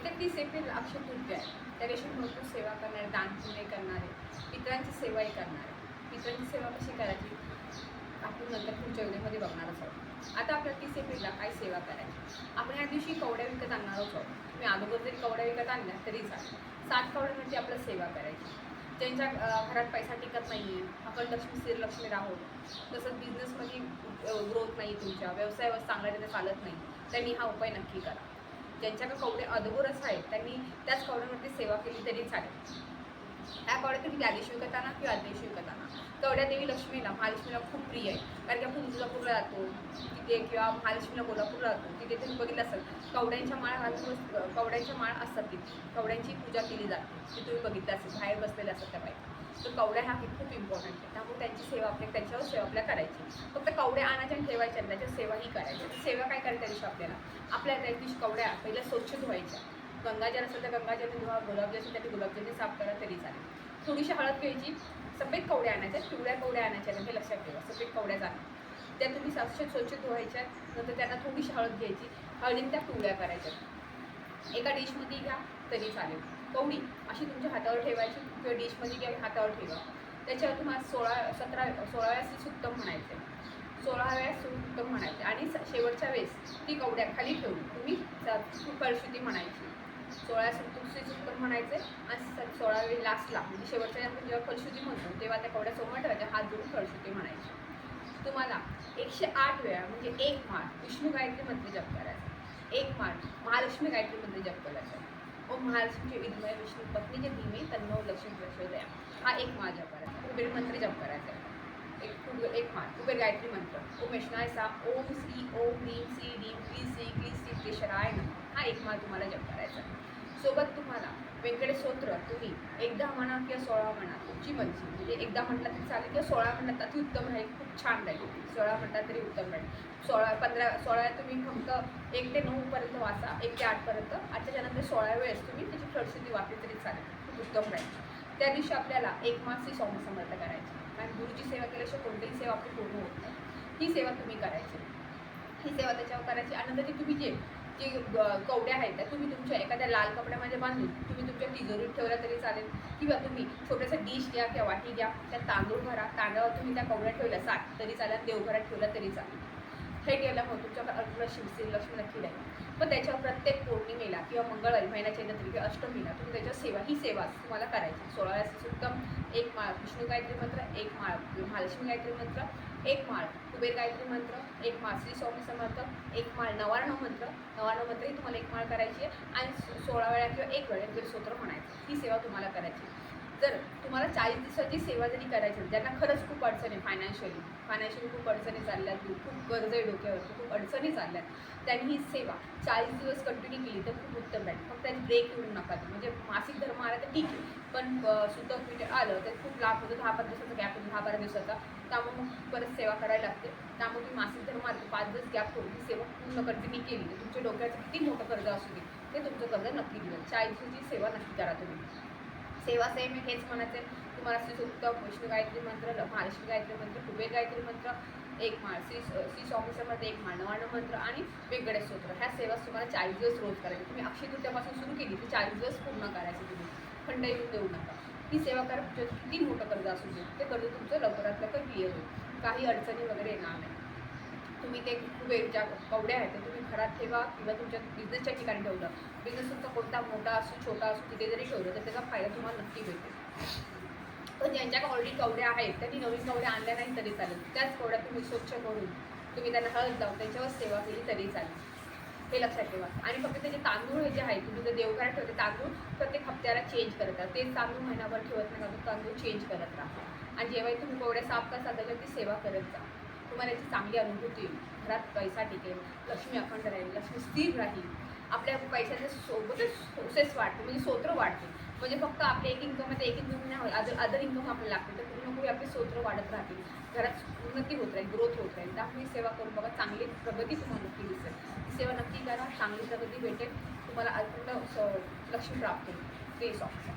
येत्या तीस एप्रिल अक्षय तृतीय आहे. त्या दिवशी भरपूर सेवा करणारे दान पुणे करणारे पितरांची सेवाही करणारे. पितरांची सेवा कशी करायची? आपण नंतर पुढच्या योजनेमध्ये बघणारच आहोत. आता आपल्या तीस एप्रिलला काय सेवा करायची? आपण या दिवशी कवड्या विकत आणणारच आहोत. तुम्ही अगोदर जरी कवड्या विकत आणल्या तरी चालेल. सात कवड्यांवरती म्हणजे आपल्याला सेवा करायची. ज्यांच्या घरात पैसा टिकत नाही आहे आपण लक्ष्मी स्थिर लक्ष्मी राहोत. तसंच बिझनेसमध्ये ग्रोथ नाही तुमच्या. व्यवसायावर चांगला त्यांना चालत नाही. त्यांनी हा उपाय नक्की करा. ज्यांच्याकडे कवडे अदोगरच आहेत त्यांनी त्याच कवड्यांवरती सेवा केली तरी चालेल. ह्या कवड्या तुम्ही त्या दिवशी विकताना किंवा आदल्या दिवशी विकताना कवड्या देवी लक्ष्मीला महालक्ष्मीला खूप प्रिय आहे. कारण की आपण तुळजापूरला जातो तिथे किंवा महालक्ष्मीला कोल्हापूरला जातो तिथे तुम्ही बघितलं असेल कवड्यांच्या माळ घालून कवड्यांच्या माळ असतात तिथे. कवड्यांची पूजा केली जाते ती तुम्ही बघितलं असेल बाहेर बसलेल्या असतात त्या बाईक. तर कवड्या हा खूप इम्पॉर्टंट आहे. त्यामुळे त्यांची सेवा आपल्या त्यांच्यावर सेवा आपल्या करायची. फक्त कवड्या आणायच्या आणि ठेवायच्या त्याच्या सेवाही करायच्या. तर सेवा काय करायच्या दिवशी आपल्याला? आपल्या त्या दिवशी कवड्या पहिल्या स्वच्छ धुवायच्या. गंगाजल असेल तर गंगाजल धुवा गुलाबजल असेल तर गुलाबजलने साफ करा तरी चालेल. थोडीशी हळद घ्यायची सफेद कवड्या आणायच्या पिवळ्या कवड्या आणायच्या हे लक्षात ठेवा सफेद कवड्या जाणार. त्या तुम्ही स्वच्छ स्वच्छ धुवायच्या नंतर त्यांना थोडीशी हळद घ्यायची हळदीने त्या पिवळ्या करायच्या. एका डिशमध्ये घ्या तरी चालेल. कवडी अशी तुमच्या हातावर ठेवायची किंवा डिशमध्ये किंवा हातावर ठेवा. त्याच्यावर तुम्हाला सोळा सतरा सोळाव्या सुत्तम म्हणायचे. सोळाव्या सुत्तम म्हणायचं. आणि स- शेवटच्या वेळेस ती कवड्या खाली ठेवून तुम्ही स- म्हणायची. सोळा सुत्तमची सुत्तम म्हणायचे. आणि स- सोळावे लास्टला म्हणजे शेवटच्या आपण जेव्हा कळशुती म्हणतो तेव्हा त्या कवड्या समोर ठेवायच्या हात जोडून कळशुती म्हणायची. तुम्हाला एकशे आठ वेळा म्हणजे एक माळ विष्णू गायत्री मंत्र जप करायचा. एक माळ महालक्ष्मी गायत्री मंत्र जप करायचा. ओम महालक्ष्मीचे विद्मय विष्णू पत्नीचे धीमे तन्नो लक्ष्मी प्रचोदया हा एक माळ जप करायचा कुबेर मंत्र जप करायचा एक कुबेर एक मा कुबेर गायत्री मंत्र ओम यशनाय सा ओम श्री ओम ह्रीम श्री रीम क्ली श्री क्ली श्री केशराय नमः हा एक माळ तुम्हाला जप करायचा सोबत तुम्हाला वेगळे स्तोत्र तुम्ही एकदा म्हणा किंवा सोळा म्हणा तुमची मर्जी. म्हणजे एकदा म्हटलं तरी चालेल किंवा सोळा म्हणतात अति उत्तम राहील खूप छान राहील. सोळा म्हटला तरी उत्तम राहील. सोळा पंधरा सोळा तुम्ही फक्त एक ते नऊपर्यंत वाचा एक ते आठपर्यंत आजच्या नंतर सोळा वेळेस तुम्ही त्याची प्रसिद्धी वाचली तरी चालेल. खूप उत्तम राहील. त्या दिवशी आपल्याला एक मासी स्वामी समर्थ करायची. कारण गुरुची सेवा केल्याशिवाय कोणतीही सेवा आपली पूर्ण होत नाही. ही सेवा तुम्ही करायची. ही सेवा त्याच्यावर करायची. आणि नंतर ती तुम्ही जे जे कवड्या आहेत त्या तुम्ही तुमच्या एखाद्या लाल कपड्यामध्ये बांधून तुम्ही तुमच्या तिजोरीत ठेवल्या तरी चालेल. किंवा तुम्ही छोट्यासा डिश घ्या किंवा वाटी घ्या त्या तांदूळ भरा तांदळावर तुम्ही त्या कवड्या ठेवल्या साठ तरी चालेल देवघरात ठेवल्या तरी चालेल. हे केल्यामुळे तुमच्याकडे अर्धलक्ष्मी श्री लक्ष्मी नक्की राहील पण त्याच्यावर प्रत्येक पौर्णिमेला किंवा मंगळवारी महिन्याच्या नंतर किंवा अष्टमीला तुम्ही त्याच्यावर सेवा ही सेवा तुम्हाला करायची. सोळाव्या उत्तम एक माळ विष्णू गायत्री मंत्र एक माळ महालक्ष्मी गायत्री मंत्र एक माळ कुबेर गायत्री मंत्र एक माळ श्री स्वामी समर्थ एक माळ नवारणव मंत्र. नवारणव मंत्रही तुम्हाला एक माळ करायची आहे. आणि सोळा वेळा किंवा एक वेळा तरी स्तोत्र म्हणायचं. ही सेवा तुम्हाला करायची जर तुम्हाला चाळीस दिवसाची सेवा जरी करायची असेल, ज्यांना खरंच खूप अडचण आहे फायनान्शियली फायनान्शियली खूप अडचणी चालल्यात खूप कर्ज आहे डोक्यावरती खूप अडचणी चालल्यात त्यांनी ही सेवा चाळीस दिवस कंटिन्यू केली तर खूप उत्तम राहील. फक्त त्यात ब्रेक येऊन नका म्हणजे मासिक धर्म आला तर ठीक आहे. पण सुतक मीटर आलं तर खूप लाभ होतो. दहा बारा दिवसाचा गॅप होतो दहा बारा दिवसाचा. त्यामुळे मग परत सेवा करायला लागते. त्यामुळे तुम्ही मासिक धर्म आलं पाच दिवस गॅप करून ही सेवा पूर्ण कंटिन्यू केली. तर तुमच्या डोक्याचं किती मोठं कर्ज असू दे ते तुमचं कर्ज नक्की दिलं चाळीस दिवसाची सेवा नक्की करा तुम्ही. सेवा सेम हेच म्हणायचं आहे. तुम्हाला श्री सुक्त विष्णू गायत्री मंत्र ल- महालक्ष्मी गायत्री मंत्र कुबेर गायत्री मंत्र एक माळ श्री श्री स्वामी एक माळ मंत्र आणि वेगळे स्तोत्र. ह्या सेवा तुम्हाला चाळीस दिवस रोज करायची. तुम्ही अक्षय तृतीयापासून सुरू केली तर चाळीस दिवस पूर्ण करायची तुम्ही. खंड येऊन देऊ नका. ही सेवा करा किती मोठं कर्ज असू दे ते कर्ज तुमचं लवकरात लवकर क्लिअर होईल. काही अडचणी वगैरे येणार नाही. तुम्ही ते कुबेरच्या कवड्या आहेत तुम्ही घरात ठेवा किंवा तुमच्या बिझनेसच्या ठिकाणी ठेवलं. बिझनेस तुमचा कोणता मोठा असो छोटा असो तिथे जरी ठेवलं तर त्याचा फायदा तुम्हाला नक्की भेटेल पण ज्यांच्याकडे ऑलरेडी कवड्या आहेत त्यांनी नवीन कवड्या आणल्या नाही तरी चालेल. त्याच कवड्या तुम्ही स्वच्छ करून तुम्ही त्यांना हळद लावून त्यांच्यावर सेवा केली तरी चालेल. हे लक्षात ठेवा. आणि फक्त त्याचे तांदूळ हे जे आहेत तुम्ही जर देवघरात ठेवते तांदूळ प्रत्येक हप्त्याला चेंज करत राहा. तेच तांदूळ महिनाभर ठेवत नाही तांदूळ चेंज करत राहा. आणि जेव्हा तुम्ही कवड्या साफ करता त्याच्यावरती सेवा करत जा. तुम्हाला याची चांगली अनुभूती येईल घरात पैसा टिकेल लक्ष्मी अखंड राहील लक्ष्मी स्थिर राहील. आपल्या पैशाच्या सोबतच सोर्सेस वाढते म्हणजे सोत्र वाढते म्हणजे फक्त आपल्या एक इन्कममध्ये एक इन्कम नाही अदर अदर इन्कम आपल्याला लागते तर कुठे ना कुठे आपले सोत्र वाढत राहतील. घरात उन्नती होत राहील ग्रोथ होत राहील. त्यामुळे सेवा करून बघा चांगली प्रगती तुम्हाला नक्की दिसेल. सेवा नक्की करा चांगली प्रगती भेटेल. तुम्हाला अखंड स- लक्ष्मी प्राप्त होईल. ते सॉफ्ट